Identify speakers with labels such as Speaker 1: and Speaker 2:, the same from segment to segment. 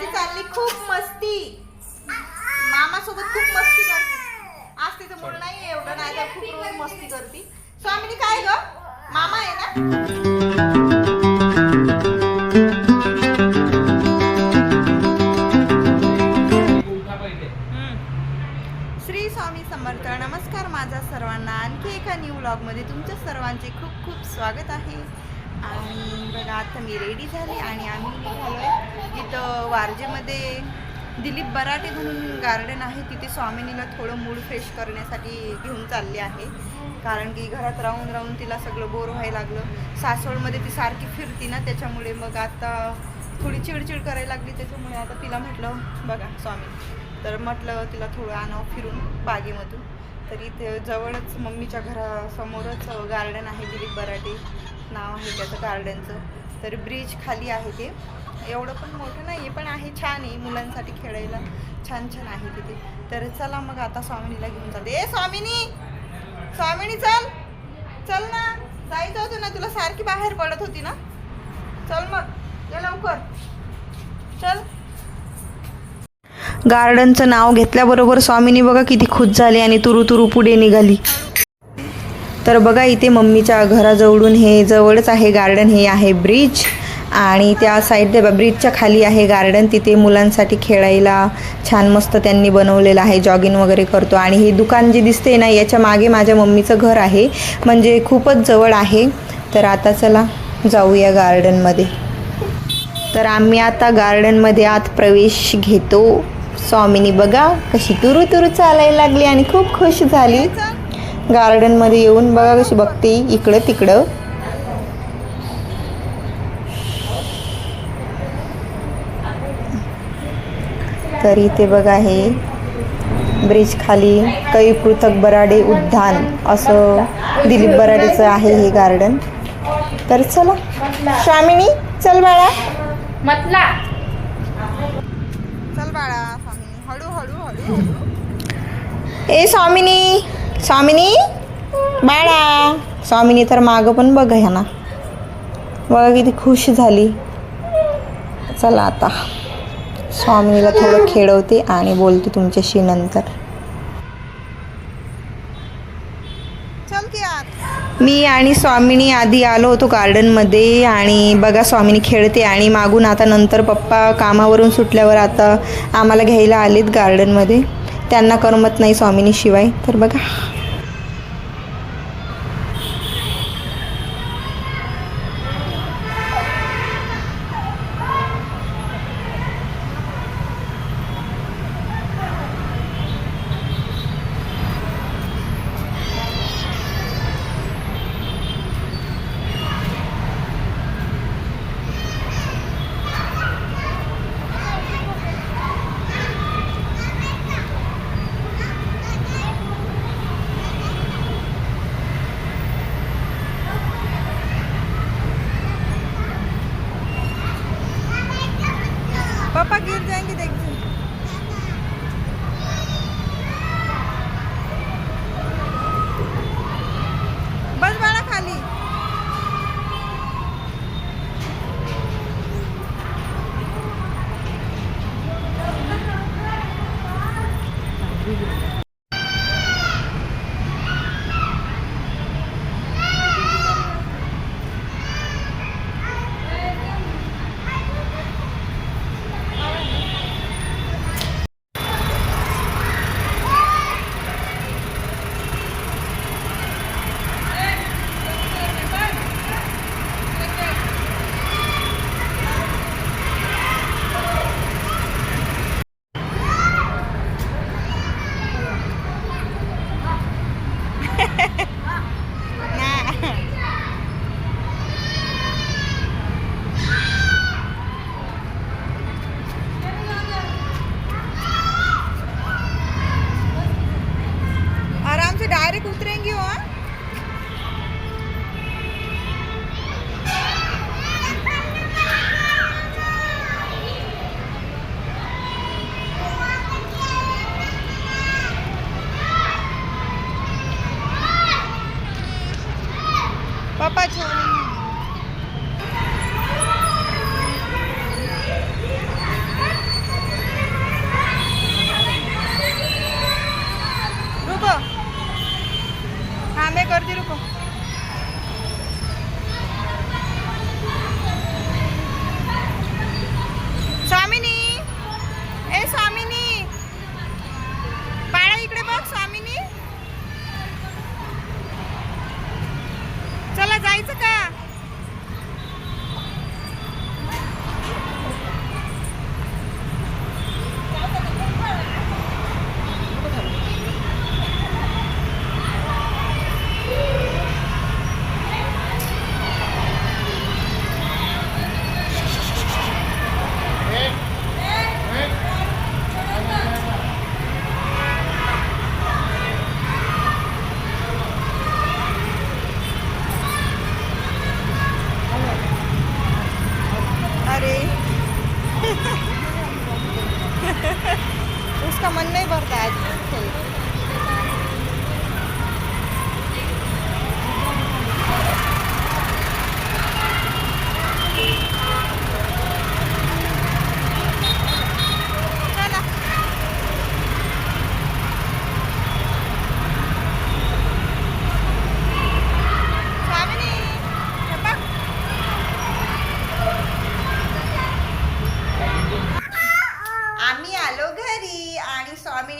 Speaker 1: स्वामीनीची चालली खूप मस्ती. मामा सोबत खूप मस्ती करते. आज तिचं मूड नाही एवढं नाही तर खूप रोज मस्ती करते. स्वामिनी काय ग? मामा आहे ना? श्री स्वामी समर्थ नमस्कार माझा सर्वांना. आणखी एका न्यू व्लॉगमध्ये तुमच्या सर्वांचे खूप खूप स्वागत आहे. आणि बघा आता मी रेडी झाले आणि आम्ही निघालो आहे इथं वारजेमध्ये दिलीप बराटे म्हणून गार्डन आहे. तिथे स्वामिनीला थोडं मूड फ्रेश करण्यासाठी घेऊन चालले आहे. कारण की घरात राहून राहून तिला सगळं बोर व्हायला लागलं. सासवडमध्ये ती सारखी फिरती ना त्याच्यामुळे मग आता थोडी चिडचिड करायला लागली. त्याच्यामुळे आता तिला म्हटलं बघा स्वामी. तर म्हटलं तिला थोडं आणावं फिरून बागेमधून. तर इथे जवळच मम्मीच्या घरासमोरच गार्डन आहे दिलीप बराटे. त्याचं गार्डनचं तर ब्रिज खाली आहे ते. एवढं पण मोठं नाही आहे पण आहे छान आहे मुलांसाठी खेळायला. छान छान आहे तिथे तर चला मग आता स्वामिनीला घेऊन जाते ए स्वामिनी! स्वामिनी चल! चल ना. जायचं होतं ना तुला सारखी बाहेर पडत होती ना? चल मग. ये लवकर. चल. गार्डनचं नाव घेतल्याबरोबर स्वामिनी बघा किती खुश झाली आणि तुरू तुरु पुढे निघाली. तर बघा इथे मम्मीच्या घराजवळून हे जवळच आहे गार्डन हे आहे ब्रिज आणि त्या साईड ब्रिजच्या खाली आहे गार्डन तिथे मुलांसाठी खेळायला छान मस्त त्यांनी बनवलेलं आहे जॉगिंग वगैरे करतो. आणि हे दुकान जे दिसते ना याच्या मागे माझ्या मम्मीचं घर आहे. म्हणजे खूपच जवळ आहे. तर आता चला जाऊया गार्डनमध्ये तर आम्ही आता गार्डनमध्ये आत प्रवेश घेतो. स्वामिनी बघा कशी तुरु तुरु चालायला लागली आणि खूप खुश झाली. गार्डनमध्ये येऊन बघा कशी बघते इकडं तिकडं. तर इथे बघा हे ब्रिज खाली कै पृथक बराडे उद्यान असं दिलीप बराडेचं आहे हे गार्डन तर चला स्वामिनी चल बाळा.
Speaker 2: मतला.
Speaker 1: चल बाळा स्वामिनी. हळू हळू हळू. ए स्वामिनी. स्वामिनी? बाळा. स्वामिनी तर मागं पण बघ ह्या ना. बघा किती खुश झाली. चला आता. स्वामिनीला थोडं खेळवते आणि बोलते तुमच्याशी नंतर. मी आणि स्वामिनी आधी आलो होतो गार्डनमध्ये आणि बघा स्वामिनी खेळते आणि मागून आता नंतर पप्पा कामावरून सुटल्यावर आता आम्हाला घ्यायला आलेत गार्डनमध्ये. त्यांना करमत नाही स्वामिनीशिवाय तर बघा.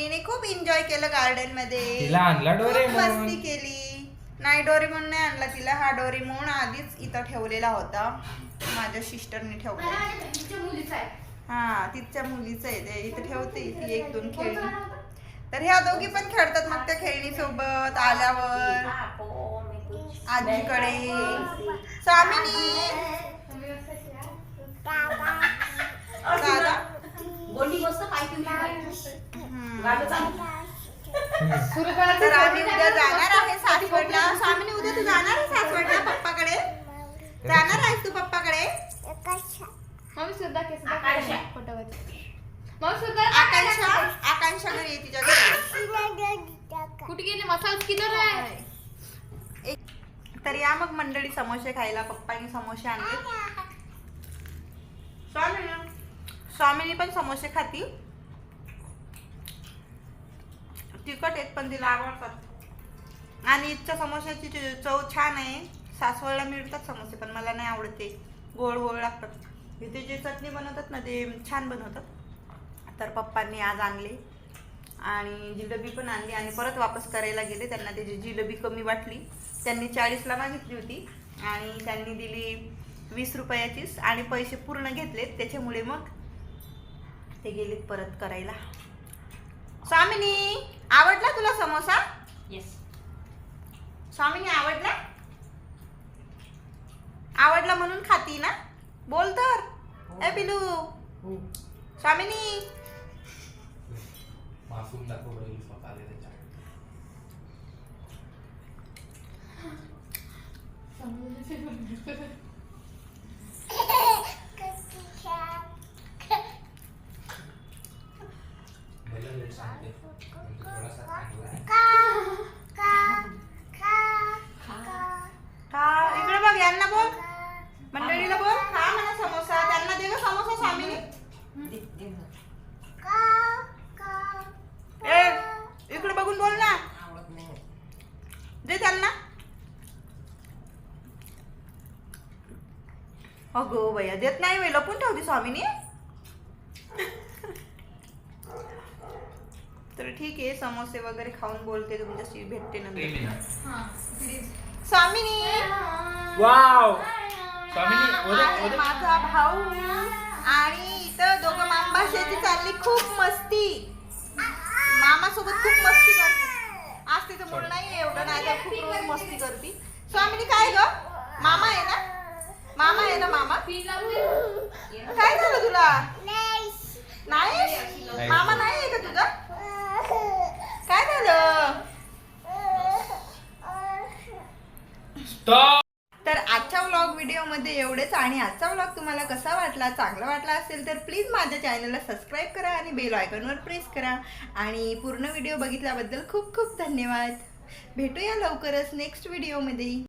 Speaker 1: स्वामिनीने खूप एन्जॉय केलं गार्डनमध्ये.
Speaker 2: तिला आणला
Speaker 1: खूप
Speaker 2: डोरेमॉन.
Speaker 1: मस्ती केली. नाही डोरेमोन नाही आणला तिला. हा डोरेमोन आधीच इथं ठेवलेला होता. माझ्या सिस्टरने ठेवला हा तिच्या मुलीचं आहे. ते इथं ठेवते. ती एक दोन खेळणी तर ह्या दोघी पण खेळतात मग त्या खेळणी सोबत आल्यावर. आजीकडे. स्वामिनी. दादा. तर आम्ही उद्या जाणार आहे सासवडला. स्वामिनी उद्या तू जाणार आहे सासवडला पप्पाकडे. जाणार आहेस तू पप्पाकडे?
Speaker 3: मम्मी सुद्धा केस
Speaker 4: आकांक्षा.
Speaker 3: फोटोवर मम्मी सुद्धा
Speaker 1: आकांक्षा? आकांक्षा घरी आहे तिच्या घरी
Speaker 3: कुठे गेले? मसाला किधर आहे?
Speaker 1: तर या मग मंडळी समोसे खायला. पप्पानी समोसे आणले. स्वामिनी. स्वामिनी पण समोसे खाती. तिखट आहेत पण तिला आवडतात आणि इथच्या समोश्याची चव छान आहे. सासवडला मिळतात समोसे पण मला नाही आवडत. ते गोड गोड लागतात. इथे जे चटणी बनवतात ना ते छान बनवतात. तर पप्पांनी आज आणले. आणि जिलेबी पण आणली आणि परत वापस करायला गेले. त्यांना त्याची जिलेबी कमी वाटली. त्यांनी चाळीसला मागितली होती. आणि त्यांनी दिली वीस रुपयाचीच आणि पैसे पूर्ण घेतलेत. त्याच्यामुळे मग ते गेलेत परत करायला. स्वामिनी! आवडला तुला समोसा?
Speaker 4: येस
Speaker 1: स्वामिनी आवडला? आवडला म्हणून खाती ना? बोल तर. ए पिलू. स्वामिनी.
Speaker 2: मासूम दाखव स्वतः आले त्याच्या मला लेट सांगते थोडासा चांगला आहे
Speaker 1: का इकडे बघ यांना बोल. मंडळीला बोल. खा म्हणा समोसा. त्यांना दे ग समोसा स्वामिनी ए इकडे बघून बोल ना. दे त्यांना. अगो भैया देत नाही बाई. लपून ठेवते स्वामीनी. तर ठीक आहे समोसे वगैरे खाऊन बोलते तुमच्याशी भेटते नंतर. स्वामिनी.
Speaker 2: वाव. स्वामिनी उद्या
Speaker 1: माझा भाऊ आणि इथं दोघं मामाशाची चालली खूप मस्ती. मामा सोबत खूप मस्ती करते. आज तिचं मूड नाही एवढं नाही तर खूप रोज मस्ती करते. स्वामिनी काय ग? मामा आहे ना? मामा आहे ना मामा? काय झालं तुला? नाही मामा नाही आहे का तुझा? काय झालं? तर आजच्या व्लॉग व्हिडिओमध्ये एवढेच आणि आजचा व्लॉग तुम्हाला कसा वाटला चांगला वाटला असेल तर प्लीज माझ्या चॅनलला सबस्क्राईब करा आणि बेल आयकॉनवर प्रेस करा. आणि पूर्ण व्हिडिओ बघितल्याबद्दल खूप खूप धन्यवाद. भेटूया लवकरच नेक्स्ट व्हिडिओमध्ये